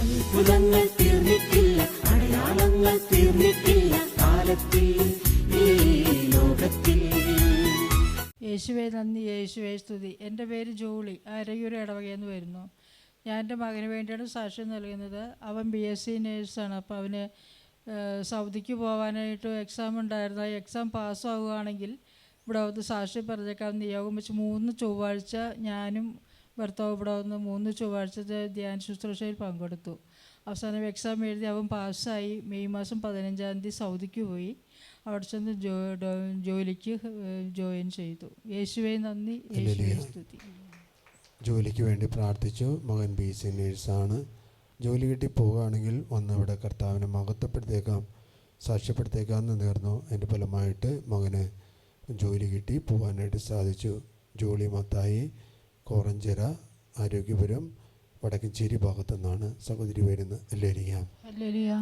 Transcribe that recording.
അത്ഭുതങ്ങൾ തീർന്നിട്ടില്ല അടയാളങ്ങൾ തീർന്നിട്ടില്ല കാലത്തിൽ യേശുവെ നന്ദി യേശുവെ സ്തുതി. എന്റെ പേര് ജോളി. അരയൂർ ഇടവകയെന്ന് വരുന്നു. ഞാൻ എന്റെ മകന് വേണ്ടിയാണ് സാക്ഷ്യം നൽകുന്നത്. അവൻ ബി എസ് സി നേഴ്സാണ് അപ്പോൾ അവന് സൗദിക്ക് പോകാനായിട്ട് എക്സാം ഉണ്ടായിരുന്നു. ആ എക്സാം പാസ്സാവുകയാണെങ്കിൽ ഇവിടെ വന്ന് സാക്ഷ്യം പറഞ്ഞേക്കാം. നിയോഗം വെച്ച് മൂന്ന് ചൊവ്വാഴ്ച ഞാനും ഭർത്താവ് ഇവിടെ വന്ന് മൂന്ന് ചൊവ്വാഴ്ചത്തെ ധ്യാന ശുശ്രൂഷയിൽ പങ്കെടുത്തു. അവസാനം എക്സാം എഴുതി അവൻ പാസ്സായി. മെയ് മാസം പതിനഞ്ചാം തീയതി സൗദിക്ക് പോയി. അവിടെ ചെന്ന് ജോ ജോലിക്ക് ജോയിൻ ചെയ്തു. യേശുവെ നന്ദി. സ്തുതി. ജോലിക്ക് വേണ്ടി പ്രാർത്ഥിച്ചു. മകൻ ബി സി നേഴ്സാണ് ജോലി കിട്ടി പോവുകയാണെങ്കിൽ വന്ന് ഇവിടെ കർത്താവിനെ മഹത്വപ്പെടുത്തേക്കാം സാക്ഷ്യപ്പെടുത്തേക്കാം എന്ന് നേർന്നു. അതിന്റെ ഫലമായിട്ട് മകന് ജോലി കിട്ടി പോകാനായിട്ട് സാധിച്ചു. ജോലി മത്തായി കോറഞ്ചിറ ആരോഗ്യപുരം വടക്കഞ്ചേരി ഭാഗത്തു നിന്നാണ് സഹോദരി വരുന്നത്. ഹല്ലേലൂയ